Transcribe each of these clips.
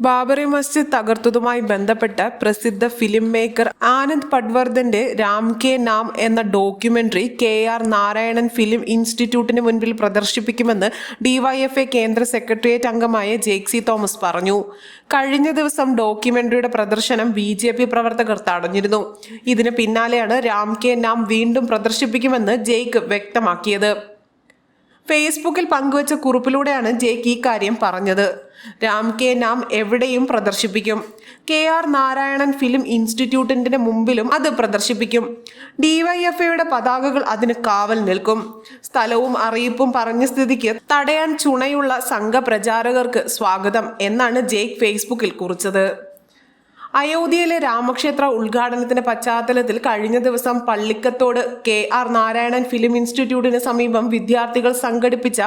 ബാബറി മസ്ജിദ് തകർത്തതുമായി ബന്ധപ്പെട്ട പ്രസിദ്ധ ഫിലിം മേക്കർ ആനന്ദ് പട്വർദ്ധന്റെ രാം കെ നാം എന്ന documentary K R Narayanan film ഇൻസ്റ്റിറ്റ്യൂട്ടിന് മുൻപിൽ പ്രദർശിപ്പിക്കുമെന്ന് ഡിവൈഎഫ്എ കേന്ദ്ര സെക്രട്ടേറിയറ്റ് അംഗമായ ജേക്സി തോമസ് പറഞ്ഞു. കഴിഞ്ഞ ദിവസം ഡോക്യുമെന്ററിയുടെ പ്രദർശനം ബി ജെ പി പ്രവർത്തകർ തടഞ്ഞിരുന്നു. ഇതിന് പിന്നാലെയാണ് രാം കെ നാം വീണ്ടും പ്രദർശിപ്പിക്കുമെന്ന് ജെയ്ക്ക് വ്യക്തമാക്കിയത്. ഫേസ്ബുക്കിൽ പങ്കുവച്ച കുറിപ്പിലൂടെയാണ് ജേക്ക് ഈ കാര്യം പറഞ്ഞത്. രാം കെ നാം എവിടെയും പ്രദർശിപ്പിക്കും. കെ ആർ നാരായണൻ ഫിലിം ഇൻസ്റ്റിറ്റ്യൂട്ടിന്റെ മുമ്പിലും അത് പ്രദർശിപ്പിക്കും. ഡിവൈഎഫ്ഐയുടെ പതാകകൾ അതിന് കാവൽ നിൽക്കും. സ്ഥലവും അറിയിപ്പും പറഞ്ഞ സ്ഥിതിക്ക് തടയാൻ ചുണയുള്ള സംഘപ്രചാരകർക്ക് സ്വാഗതം എന്നാണ് ജേക്ക് ഫേസ്ബുക്കിൽ കുറിച്ചത്. അയോധ്യയിലെ രാമക്ഷേത്ര ഉദ്ഘാടനത്തിന്റെ പശ്ചാത്തലത്തിൽ കഴിഞ്ഞ ദിവസം Pallikkathodu K R Narayanan film ഇൻസ്റ്റിറ്റ്യൂട്ടിന് സമീപം വിദ്യാർത്ഥികൾ സംഘടിപ്പിച്ച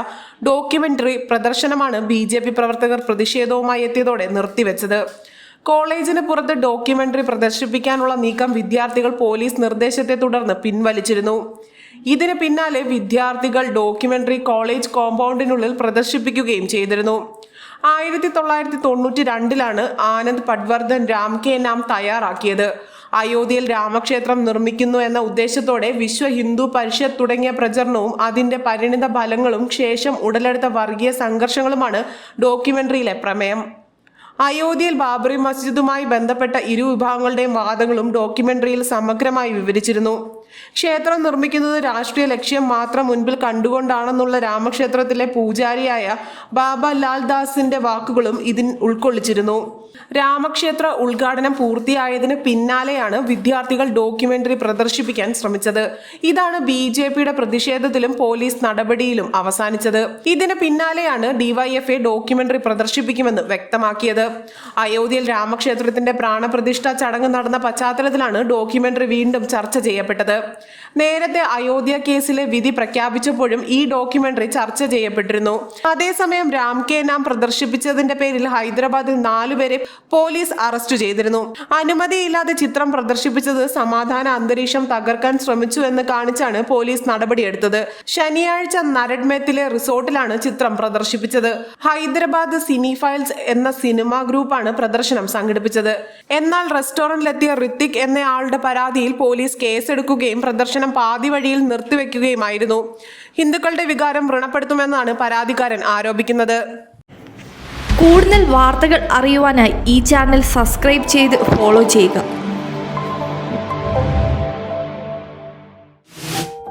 ഡോക്യുമെന്ററി പ്രദർശനമാണ് ബി ജെ പി പ്രവർത്തകർ പ്രതിഷേധവുമായി എത്തിയതോടെ നിർത്തിവെച്ചത്. കോളേജിന് പുറത്ത് ഡോക്യുമെന്ററി പ്രദർശിപ്പിക്കാനുള്ള നീക്കം വിദ്യാർത്ഥികൾ പോലീസ് നിർദ്ദേശത്തെ തുടർന്ന് പിൻവലിച്ചിരുന്നു. ഇതിന് പിന്നാലെ വിദ്യാർത്ഥികൾ ഡോക്യുമെന്ററി കോളേജ് കോമ്പൗണ്ടിനുള്ളിൽ പ്രദർശിപ്പിക്കുകയും ചെയ്തിരുന്നു. ആയിരത്തി തൊള്ളായിരത്തി തൊണ്ണൂറ്റി രണ്ടിലാണ് ആനന്ദ് പട്വർദ്ധൻ രാം കെ നാം തയ്യാറാക്കിയത്. അയോധ്യയിൽ രാമക്ഷേത്രം നിർമ്മിക്കുന്നു എന്ന ഉദ്ദേശത്തോടെ വിശ്വ ഹിന്ദു പരിഷത്ത് തുടങ്ങിയ പ്രചരണവും അതിന്റെ പരിണിത ഫലങ്ങളും ശേഷം ഉടലെടുത്ത വർഗീയ സംഘർഷങ്ങളുമാണ് ഡോക്യുമെന്ററിയിലെ പ്രമേയം. അയോധ്യയിൽ ബാബറി മസ്ജിദുമായി ബന്ധപ്പെട്ട ഇരു വിഭാഗങ്ങളുടെയും വാദങ്ങളും ഡോക്യുമെന്ററിയിൽ സമഗ്രമായി വിവരിച്ചിരുന്നു. ക്ഷേത്രം നിർമ്മിക്കുന്നത് രാഷ്ട്രീയ ലക്ഷ്യം മാത്രം മുൻപിൽ കണ്ടുകൊണ്ടാണെന്നുള്ള രാമക്ഷേത്രത്തിലെ പൂജാരിയായ ബാബ ലാൽദാസിന്റെ വാക്കുകളും ഇതിൽ ഉൾക്കൊള്ളിച്ചിരുന്നു. രാമക്ഷേത്ര ഉദ്ഘാടനം പൂർത്തിയായതിന് പിന്നാലെയാണ് വിദ്യാർത്ഥികൾ ഡോക്യുമെന്ററി പ്രദർശിപ്പിക്കാൻ ശ്രമിച്ചത്. ഇതാണ് ബി ജെ പിയുടെ പ്രതിഷേധത്തിലും പോലീസ് നടപടിയിലും അവസാനിച്ചത്. ഇതിന് പിന്നാലെയാണ് ഡിവൈഎഫ്ഐ ഡോക്യുമെന്ററി പ്രദർശിപ്പിക്കുമെന്ന് വ്യക്തമാക്കിയത്. അയോധ്യയിൽ രാമക്ഷേത്രത്തിന്റെ പ്രാണപ്രതിഷ്ഠ ചടങ്ങ് നടന്ന പശ്ചാത്തലത്തിലാണ് ഡോക്യുമെന്ററി വീണ്ടും ചർച്ച ചെയ്യപ്പെട്ടത്. നേരത്തെ അയോധ്യ കേസിലെ വിധി പ്രഖ്യാപിച്ചപ്പോഴും ഈ ഡോക്യുമെന്ററി ചർച്ച ചെയ്യപ്പെട്ടിരുന്നു. അതേസമയം രാം കെ നാം പ്രദർശിപ്പിച്ചതിന്റെ പേരിൽ ഹൈദരാബാദിൽ നാലുപേരെ പോലീസ് അറസ്റ്റ് ചെയ്തിരുന്നു. അനുമതിയില്ലാതെ ചിത്രം പ്രദർശിപ്പിച്ചത് സമാധാന അന്തരീക്ഷം തകർക്കാൻ ശ്രമിച്ചു എന്ന് കാണിച്ചാണ് പോലീസ് നടപടിയെടുത്തത്. ശനിയാഴ്ച നരഡ്മേത്തിലെ റിസോർട്ടിലാണ് ചിത്രം പ്രദർശിപ്പിച്ചത്. ഹൈദരാബാദ് സിനി ഫയൽസ് എന്ന സിനിമാ ഗ്രൂപ്പാണ് പ്രദർശനം സംഘടിപ്പിച്ചത്. എന്നാൽ റെസ്റ്റോറന്റിലെത്തിയ ഋത്തിക് എന്നയാളുടെ പരാതിയിൽ പോലീസ് കേസെടുക്കുകയും പ്രദർശനം പാതി വഴിയിൽ നിർത്തിവെക്കുകയുമായിരുന്നു. ഹിന്ദുക്കളുടെ വികാരം വ്രണപ്പെടുത്തുമെന്നാണ് പരാതിക്കാരൻ ആരോപിക്കുന്നത്. കൂടുതൽ വാർത്തകൾ അറിയുവാനായി ഈ ചാനൽ സബ്സ്ക്രൈബ് ചെയ്ത് ഫോളോ ചെയ്യുക.